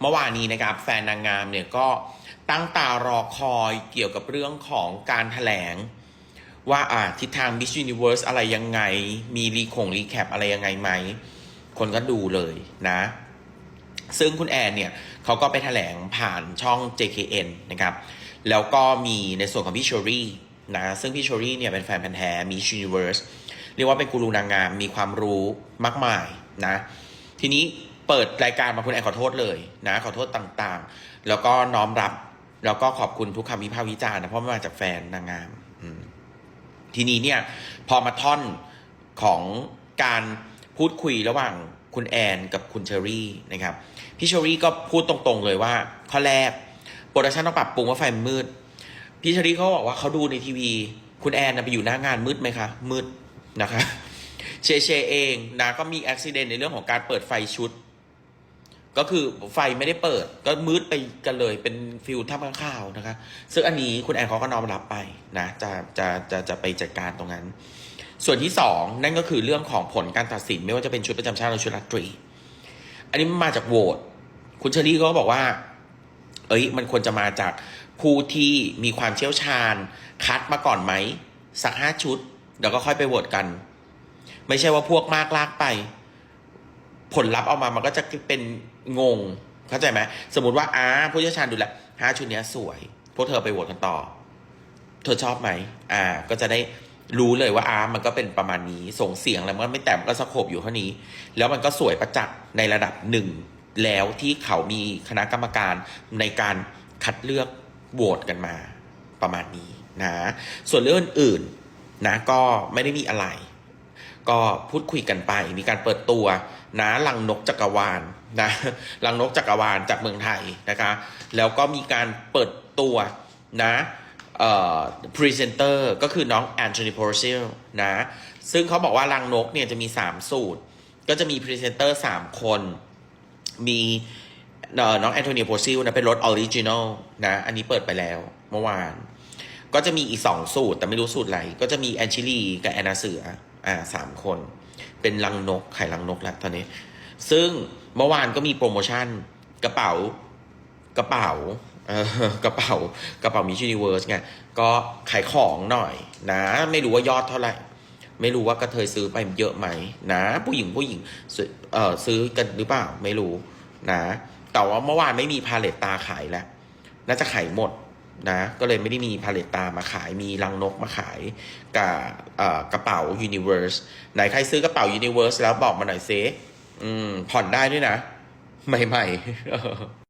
เมื่อวานนี้นะครับแฟนนางงามเนี่ยก็ตั้งตารอคอยเกี่ยวกับเรื่องของการแถลง ว่าอ่าทิศทาง Miss Universe อะไรยังไง มีรีคงรีแคปอะไรยังไงไหม คนก็ดูเลยนะ ซึ่งคุณแอนเนี่ยเขาก็ไปแถลงผ่านช่อง JKN นะครับ แล้วก็มีในส่วนของพี่เชอรี่นะซึ่งพี่เชอรี่เนี่ยเป็นแฟนพันธ์แท้ Miss Universe เรียกว่าเป็นกูรูนางงามมีความรู้มากมายนะ ทีนี้ เปิดรายการมาคุณแอนขอโทษเลยนะขอโทษต่างๆ แล้วก็น้อมรับ แล้วก็ขอบคุณทุกคำวิพากษ์วิจารณ์นะเพราะมันมาจากแฟนนางงามทีนี้เนี่ย พอมาท่อนของการพูดคุยระหว่างคุณแอนกับคุณเชอรี่นะครับพี่เชอรี่ก็พูดตรงๆเลยว่าข้อแรกโปรดักชันต้องปรับปรุงว่าไฟมืด พี่เชอรี่เขาบอกว่าเขาดูในทีวี คุณแอนนะไปอยู่หน้างานมืดไหมคะ มืดนะคะเชเชเองนะก็มีอุบิเหตุในเรื่องของการเปิดไฟชุด ก็คือไฟไม่ได้เปิด ก็มืดไปกันเลยเป็นฟิลท่าข้างข่าวนะคะ ซึ่งอันนี้คุณแอนเขาก็น้อมรับไปนะจะจะจะจะไปจัดการตรงนั้น ส่วนที่สองนั่นก็คือเรื่องของผลการตัดสิน ไม่ว่าจะเป็นชุดประจำชาติหรือชุดราตรี อันนี้มันมาจากโหวตคุณเชอรี่ก็บอกว่า เอ้ย มันควรจะมาจากผู้ที่มีความเชี่ยวชาญ คัดมาก่อนไหมสักห้าชุดเดี๋ยวก็ค่อยไปโหวตกัน ไม่ใช่ว่าพวกมากลากไป ผลลัพธ์ออกมามันก็จะเป็นงง เข้าใจไหมสมมติว่าอ้าผู้เชี่ยวชาญดูแลห้าชุดนี้สวย พวกเธอไปโหวตกันต่อ เธอชอบไหมอ่า ก็จะได้รู้เลยว่าอามันก็เป็นประมาณนี้ส่งเสียงแล้วมันไม่แต้มก็สโคบอยู่เท่านี้ แล้วมันก็สวยประจักษ์ในระดับหนึ่งแล้วที่เขามีคณะกรรมการในการคัดเลือกโหวตกันมาประมาณนี้นะ ส่วนเรื่องอื่นนะก็ไม่ได้มีอะไร ก็พูดคุยกันไป มีการเปิดตัวนะลังนกจักรวาลนะลังนกจักรวาลจากเมืองไทยนะคะ แล้วก็มีการเปิดตัวนะเอ่อพรีเซนเตอร์ก็คือน้องแอนโทนีโพรซิลนะ ซึ่งเขาบอกว่าลังนกเนี่ยจะมี 3 สูตร ก็จะมีพรีเซนเตอร์ 3 คน มีน้องแอนโทนีโพซิลนะเป็นรถออริจินอลนะอันนี้เปิดไปแล้วเมื่อวาน ก็จะมีอีกสองสูตรแต่ไม่รู้สูตรอะไร ก็จะมีแอนชิลีกับแอนนาเสือ อ่าสามคน เป็นลังนกไข่ลังนกแล้วตอนนี้ ซึ่งเมื่อวานก็มีโปรโมชั่นกระเป๋ากระเป๋าเออกระเป๋ากระเป๋ามิช s นิเวิร์สไงก็ขายของหน่อยนะ ไม่รู้ว่ายอดเท่าไหร่ ไม่รู้ว่ากระเทยซื้อไปเยอะไหมนะ ผู้หญิงผู้หญิงซื้อเออซื้อกันหรือเปล่าไม่รู้นะ แต่ว่าเมื่อวานไม่มีพาเลตตาขายแล้ว น่าจะขายหมด นะก็เลยไม่ได้มีพาเลตตามาขายมีรังนกมาขายกับกระเป๋า Universe ไหนใครซื้อกระเป๋า Universe แล้วบอกมาหน่อยเซอืมผ่อนได้ด้วยนะ ใหม่ๆ